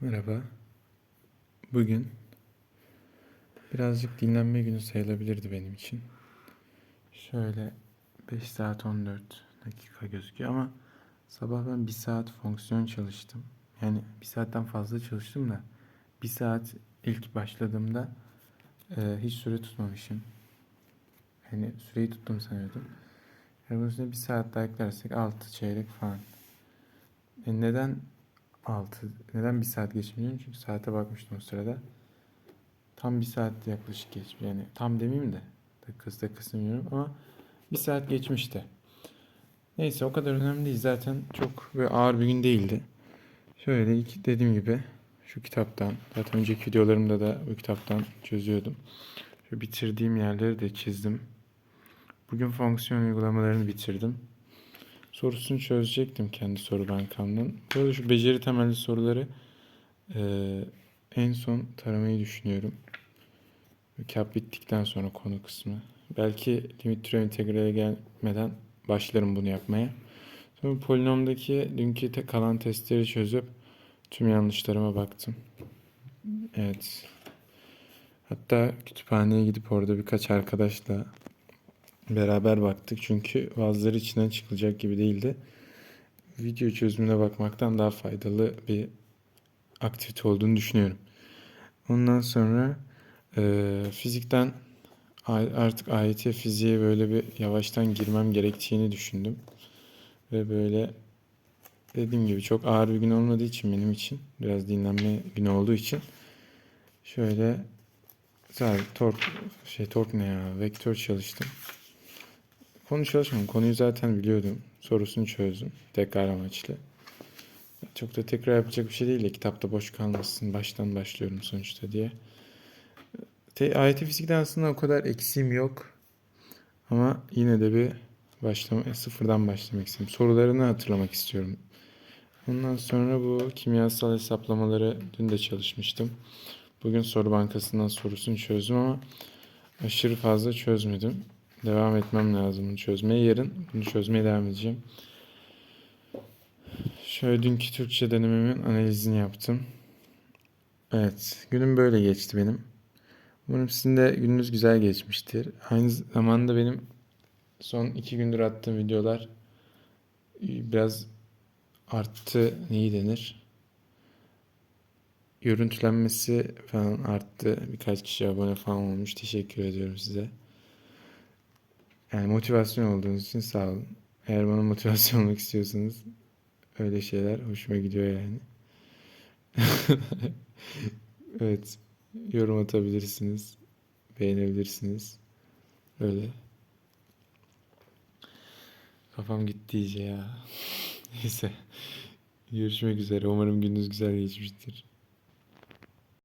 Merhaba. Bugün birazcık dinlenme günü sayılabilirdi benim için. Şöyle 5 saat 14 dakika gözüküyor ama sabah ben 1 saat fonksiyon çalıştım. Yani 1 saatten fazla çalıştım da 1 saat ilk başladığımda e, hiç süre tutmamışım. Yani süreyi tuttum sanıyordum. Yani bunun üstüne 1 saat daha eklersek 6 çeyrek falan. E neden 6 neden 1 saat geçmiyor? Çünkü saate bakmıştım o sırada. Tam 1 saat yaklaşık geçmiş. Yani tam demeyeyim de dakikası dakikası bilmiyorum ama 1 saat geçmişti. Neyse o kadar önemli değil. Zaten çok böyle ağır bir gün değildi. Şöyle ilk dediğim gibi şu kitaptan zaten önceki videolarımda da bu kitaptan çözüyordum. Şu bitirdiğim yerleri de çizdim. Bugün fonksiyon uygulamalarını bitirdim. Sorusunu çözecektim kendi soru bankamdan. Bu arada şu beceri temelli soruları eee, en son taramayı düşünüyorum. Kap bittikten sonra konu kısmı. Belki limit türev integrale gelmeden başlarım bunu yapmaya. Sonra polinomdaki dünkü te- kalan testleri çözüp tüm yanlışlarıma baktım. Evet. Hatta kütüphaneye gidip orada birkaç arkadaşla beraber baktık. Çünkü bazıları içinden çıkılacak gibi değildi. Video çözümüne bakmaktan daha faydalı bir aktivite olduğunu düşünüyorum. Ondan sonra eee, fizikten artık AYT fiziğe böyle bir yavaştan girmem gerektiğini düşündüm. Ve böyle dediğim gibi çok ağır bir gün olmadığı için benim için biraz dinlenme günü olduğu için şöyle sadece tork şey tork ne ya vektör çalıştım. Konu çalışmadım. Konuyu zaten biliyordum. Sorusunu çözdüm. Tekrar amaçlı. Çok da tekrar yapacak bir şey değil de kitapta boş kalmasın. Baştan başlıyorum sonuçta diye. Te AYT fizikten aslında o kadar eksiğim yok. Ama yine de bir başlama, sıfırdan başlamak istiyorum. Sorularını hatırlamak istiyorum. Ondan sonra bu kimyasal hesaplamaları dün de çalışmıştım. Bugün soru bankasından sorusunu çözdüm ama aşırı fazla çözmedim. Devam etmem lazım bunu çözmeye. Yarın bunu çözmeye devam edeceğim. Şöyle dünkü Türkçe denemimin analizini yaptım. Evet, günüm böyle geçti benim. Umarım sizin de gününüz güzel geçmiştir. Aynı zamanda benim son iki gündür attığım videolar biraz arttı. Neyi denir? Görüntülenmesi falan arttı. Birkaç kişi abone falan olmuş. Teşekkür ediyorum size. Yani motivasyon olduğunuz için sağ olun. Eğer bana motivasyon olmak istiyorsanız öyle şeyler hoşuma gidiyor yani. Evet. Yorum atabilirsiniz. Beğenebilirsiniz. Öyle. Kafam gitti iyice ya. Neyse. Görüşmek üzere. Umarım gününüz güzel geçmiştir.